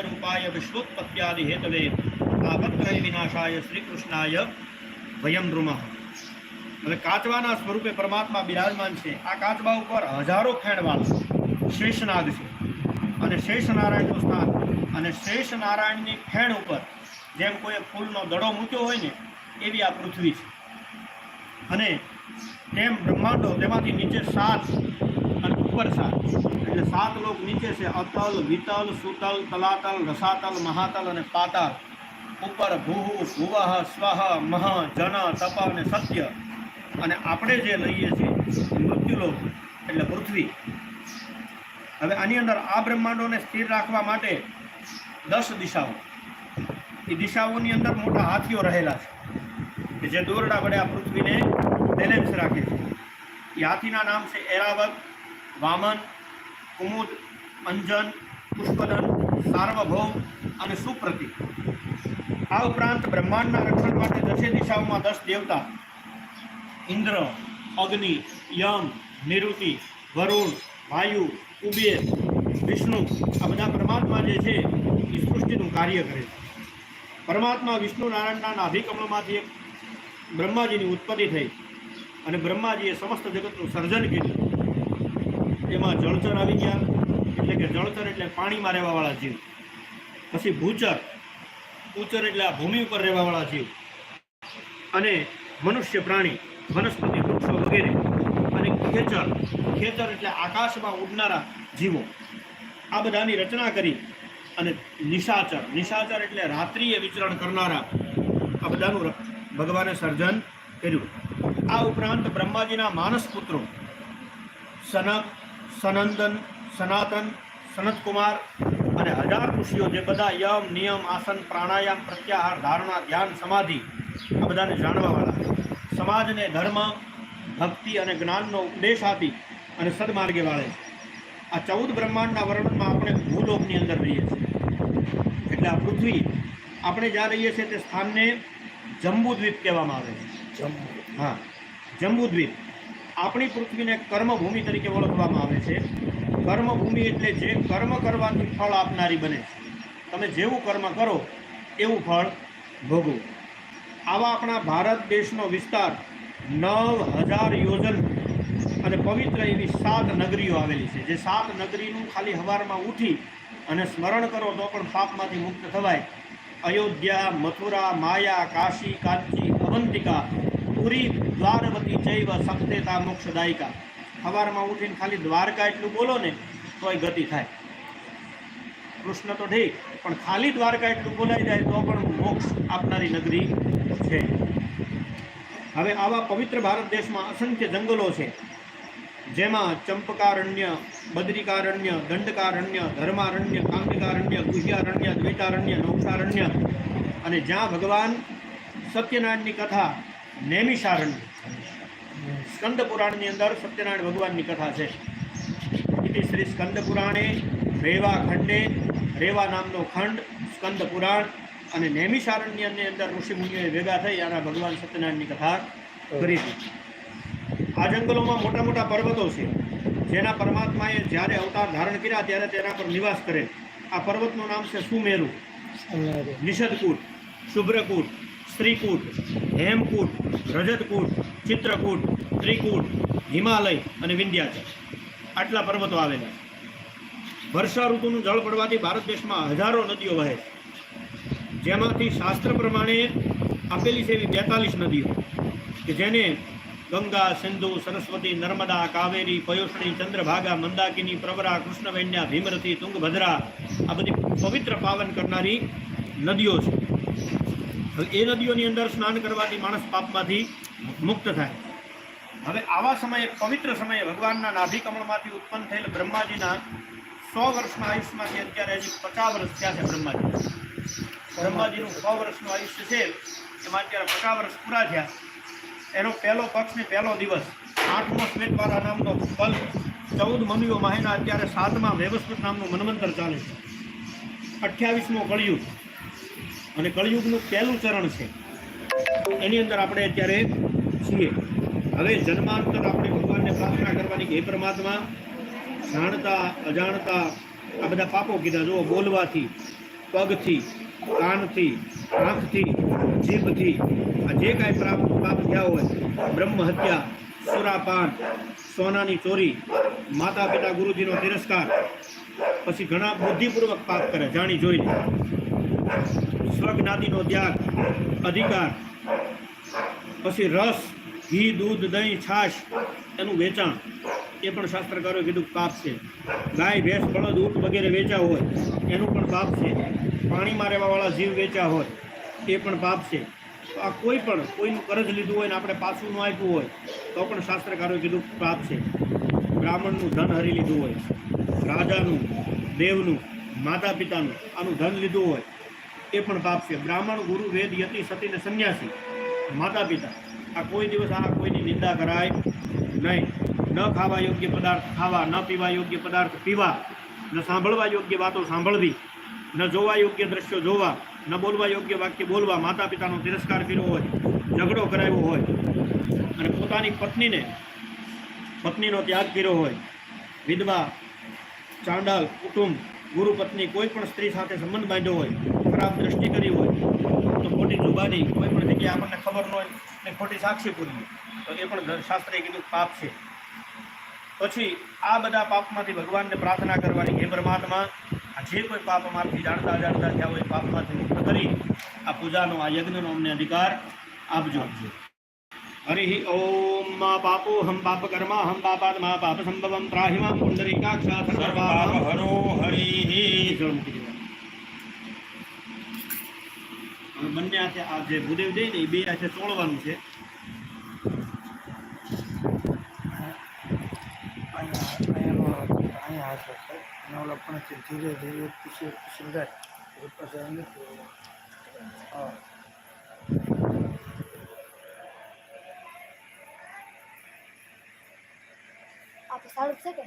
રૂપાય વિશ્વોત્પત્યાદિ હેતવે આપત્રય વિનાશાય શ્રી કૃષ્ણાય વયમ નૃમઃ હવે કાચવાના સ્વરૂપે પરમાત્મા બિરાજમાન છે. આ કાચબા ઉપર હજારો ફેણવાળા શેષનાગ છે. અને શેષનારાયણનું સ્થાન. અને શેષનારાયણની ફેણ ઉપર જેમ કોઈ ફૂલનો દડો મૂક્યો હોય ને, એવી આ પૃથ્વી છે. અને તેમ બ્રહ્માંડો તેમાંથી નીચે સાત ઉપર સાત એટલે સાત લોક નીચે છે. અતલ, વિતલ, સુતલ, તલાતલ, રસાતલ, મહાતલ અને પાતાલ ઉપર ભૂહુ ભુવઃ સ્વહ મહ, જન, તપ અને સત્ય. અને આપણે જે લઈએ છીએ મૃત્યુલોક એટલે પૃથ્વી. હવે આની અંદર આ બ્રહ્માંડોને સ્થિર રાખવા માટે દસ દિશાઓ. એ દિશાઓની અંદર મોટા હાથીઓ રહેલા છે. કે જે દોરડા વડે આ પૃથ્વીને બેલેન્સ રાખે છે. એ હાથીના નામ છે એરાવત વામન, કુમુદ, અંજન પુષ્પદન સાર્વભૌમ અને સુપ્રતિ આ ઉપરાંત બ્રહ્માંડના રક્ષણ માટે દસે દિશાઓમાં દસ દેવતા. ઇન્દ્ર, અગ્નિ, યમ, નિરુતિ, વરુણ, વાયુ, કુબેર, વિષ્ણુ આ બધા પરમાત્મા જે છે એ સૃષ્ટિનું કાર્ય કરે છે. પરમાત્મા વિષ્ણુ નારાયણના અભિકમણમાંથી એક બ્રહ્માજીની ઉત્પત્તિ થઈ અને બ્રહ્માજીએ સમસ્ત જગતનું સર્જન કર્યું. એમાં જળચર આવી ગયા. એટલે કે જળચર એટલે પાણીમાં રહેવાવાળા જીવ. પછી ભૂચર. ઉચર એટલે આ ભૂમિ ઉપર રહેવાવાળા જીવ. અને મનુષ્ય પ્રાણી, વનસ્પતિ, વૃક્ષો વગેરે. અને ખેચર ખેચર એટલે આકાશમાં ઉડનારા જીવો. આ બધાની રચના કરી અને નિશાચર. નિશાચર એટલે રાત્રિએ વિચરણ કરનારા. આ બધાનું ભગવાને સર્જન કર્યું. આ ઉપરાંત બ્રહ્માજીના માનસ પુત્રો, સનક સનંદન સનાતન સનતકુમાર અને હજાર ઋષિઓ જે બધા યમ નિયમ આસન પ્રાણાયામ પ્રત્યાહાર ધારણા ધ્યાન સમાધિ આ બધાને જાણવાવાળા સમાજને ધર્મ ભક્તિ અને જ્ઞાનનો ઉપદેશ આપી અને સદમાર્ગે વાળે આ ચૌદ બ્રહ્માંડના વર્ણનમાં આપણે ભૂલોકની અંદર રહીએ છીએ. એટલે આ પૃથ્વી આપણે જ્યાં રહીએ છીએ તે સ્થાનને જંબુદ્વીપ કહેવામાં આવે છે. હા જંબુદ્વીપ. આપણી પૃથ્વીને કર્મભૂમિ તરીકે ઓળખવામાં આવે છે. કર્મભૂમિ એટલે જે કર્મ કરવાથી ફળ આપનારી બને છે. તમે જેવું કર્મ કરો, એવું ફળ ભોગવો. આવા આપણા ભારત દેશનો વિસ્તાર નવ હજાર યોજન અને પવિત્ર એવી સાત નગરીઓ આવેલી છે. જે સાત નગરીનું ખાલી હવારમાં ઉઠી અને સ્મરણ કરો તો પણ પાપમાંથી મુક્ત થવાય. અયોધ્યા, મથુરા, માયા, કાશી, કાંચી, અવંતિકા પુરી દ્વારવતી જૈવ સપ્તેતા મોક્ષદાયિકા સવારમાં ઉઠીને ખાલી દ્વારકા એટલું બોલો ને, તોય ગતિ થાય. કૃષ્ણ તો ઠીક પણ ખાલી દ્વારકા એટલું બોલાઈ જાય તો પણ મોક્ષ આપનારી નગરી છે. હવે આવા પવિત્ર ભારત દેશમાં અસંખ્ય જંગલો છે, જેમાં ચંપકારણ્ય, બદ્રિકારણ્ય, દંડકારણ્ય, ધર્મારણ્ય, કાંતિકારણ્ય, ગુહ્યારણ્ય, દ્વૈતારણ્ય નૌષારણ્ય અને જ્યાં ભગવાન સત્યનારાયણની કથા નૈમિષારણ્ય. સ્કંદ પુરાણની અંદર સત્યનારાયણ ભગવાનની કથા છે. ઇતિ શ્રી સ્કંદ પુરાણે રેવા ખંડે રેવા નામનો ખંડ સ્કંદ પુરાણ અને નૈમિષારણ્યની અંદર ઋષિ મુનિઓએ ભેગા થઈ આના ભગવાન સત્યનારાયણની કથા કરી હતી. આ જંગલોમાં મોટા મોટા પર્વતો છે. જેના પરમાત્માએ જ્યારે અવતાર ધારણ કર્યા ત્યારે તેના પર નિવાસ કરે. આ પર્વતનું નામ છે સુમેરુ. નિષદકૂટ શુભ્રકૂટ સ્ત્રીકૂટ, હેમકૂટ, રજતકૂટ, ચિત્રકૂટ, ત્રિકૂટ, હિમાલય અને વિંધ્યાચલ. આટલા પર્વતો આવેલા. વર્ષા ઋતુનું જળ પડવાથી ભારત દેશમાં હજારો નદીઓ વહે જેમાંથી શાસ્ત્ર પ્રમાણે આપેલી છે એવી બેતાલીસ નદીઓ, કે જેને ગંગા, સિંધુ, સરસ્વતી, નર્મદા, કાવેરી પયોષણી ચંદ્રભાગા, મંદાકિની, પ્રવરા, કૃષ્ણવૈન્યા, ભીમરથી, તુંગભદ્રા આ બધી પવિત્ર પાવન કરનારી નદીઓ છે. એ નદીઓની અંદર સ્નાન કરવાથી માણસ પાપમાંથી મુક્ત થાય. હવે આવા સમયે, પવિત્ર સમયે ભગવાનના નાભિકમળમાંથી ઉત્પન્ન થયેલ બ્રહ્માજીના સો વર્ષના આયુષ્યમાંથી અત્યારે હજી પચાસ વર્ષ થયા છે બ્રહ્માજી. બ્રહ્માજીનું સો વર્ષનું આયુષ્ય છે, એમાં અત્યારે પચાસ વર્ષ પૂરા થયા. એનો પહેલો પક્ષ ને પહેલો દિવસ, આઠમો સ્મેટવાળા નામનો પલ, ચૌદ મનુઓ માહિના અત્યારે સાતમા વ્યવસ્થિત નામનું મનમંત્ર ચાલે છે. અઠ્યાવીસમો કળિયુગ. અને કળિયુગનું પહેલું ચરણ છે. એની અંદર આપણે અત્યારે છીએ. હવે જન્માંતર આપણે ભગવાનને પ્રાર્થના કરવાની કે હે પરમાત્મા, જાણતા, અજાણતા, આ બધા પાપો કીધા, જુઓ, બોલવાથી, પગથી, કાનથી, આંખથી, જીભથી, આ જે કાંઈ પ્રાપ પાપ થયા હોય, બ્રહ્મ હત્યા, સુરાપાન, સોનાની ચોરી, માતા પિતા ગુરુજીનો તિરસ્કાર, પછી ઘણા બુદ્ધિપૂર્વક પાપ કરે, જાણી જોઈને. સ્વજ્ઞાતિનો ત્યાગ, અધિકાર, પછી રસ, ઘી, દૂધ, દહીં, છાશ, એનું વેચાણ. એ પણ શાસ્ત્રકારોએ કીધું પાપ છે. ગાય, ભેંસ, બળદ, ઊંટ વગેરે વેચા હોય, એનું પણ પાપ છે. પાણીમાં રહેવાવાળા જીવ વેચા હોય, એ પણ પાપ છે. આ કોઈ પણ, કોઈનું કરજ લીધું હોય ને આપણે પાછું ન આપ્યું હોય, તો પણ શાસ્ત્રકારોએ કીધું પાપ છે. બ્રાહ્મણનું ધન હરી લીધું હોય, રાજાનું, દેવનું માતા પિતાનું આનું ધન લીધું હોય એ પણ પાપ છે. બ્રાહ્મણ, ગુરુ, વેદ, યતિ, સતી ને સંન્યાસી. માતા પિતા આ કોઈ દિવસ આ કોઈની નિંદા કરાય નહીં. ન ખાવા યોગ્ય પદાર્થ ખાવા, ન પીવા યોગ્ય પદાર્થ પીવા, ન સાંભળવા યોગ્ય વાતો સાંભળવી, ન જોવા યોગ્ય દ્રશ્યો જોવા, ન બોલવા યોગ્ય વાક્ય બોલવા માતા પિતાનો તિરસ્કાર કર્યો હોય, ઝઘડો કરાવ્યો હોય અને પોતાની પત્નીને, પત્નીનો ત્યાગ કર્યો હોય, વિધવા, ચાંડાલ, કુટુંબ, ગુરુ, પત્ની, કોઈ પણ સ્ત્રી સાથે સંબંધ બાંધ્યો હોય ખરાબ દ્રષ્ટિ કરી હોય તો ખોટી જુબાની કોઈ પણ જગ્યાએ આપણને ખબર ન હોય ને ખોટી સાક્ષી પૂરી. તો એ પણ શાસ્ત્રે કીધું પાપ છે. પછી આ બધા પાપમાંથી ભગવાનને પ્રાર્થના કરવાની હે પરમાત્મા. આ જે કોઈ પાપ અમારથી જાણતા જાણતા થયા હોય પાપમાંથી મુક્ત કરી આ પૂજાનો આ યજ્ઞનો અમને અધિકાર આપજો. આપજો હરિ ઓમ મા પાપો હમ પાપ કર્મા હમ પાપાત્મા પાપ સંભવમ ત્રાહિમામ પુંડરીકાક્ષા સર્વા હરો હરિ જળ મૂકી દેવાનું. હવે બંને હાથે આ જે ભૂદેવ દે ને એ બે હાથે તોડવાનું છે. ધીરે ધીરે પૂછી પૂછી જાય હા આ તો સારું છે કે?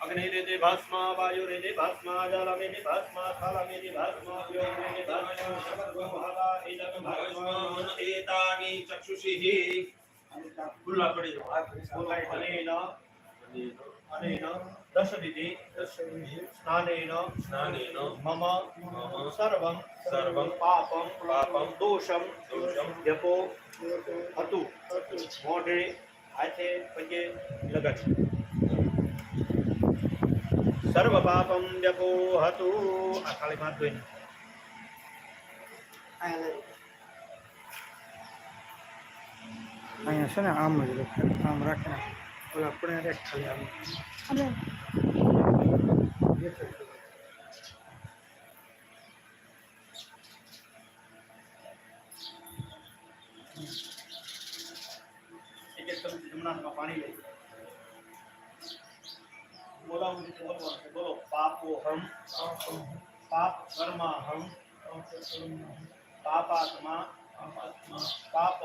અગ્નિ રેદે ભસ્મ વાયુ રેદે ભસ્મ જલ મેદે ભસ્મ થલ મેદે ભસ્મ વ્યોમ एतानि ચક્ષુષિ ખુલ્લા પડી જાઓ અનેન અનેન દશ દિતિ સ્નાનેન સ્નાનેન મમ સર્વમ સર્વં પાપમ પાપમ દોષમ દોષમ વ્યપો હતું મોઢે હાથે પગે સર્વ પાપમ વ્યપો હતું આ ખાલી માથ ધોઈને અહીંયા લઈ. અહીંયા છે ને આમ જ લખાય આમ રાખીને ઓલા આપણે રેક ખાલી આમ અમે એક એક ચમચી જમણામાં પાણી લઈ બોલાવું બોલવાનું છે. બોલો પાપો હમ પાપ કર્મા હમ પાપાત્મા પાપ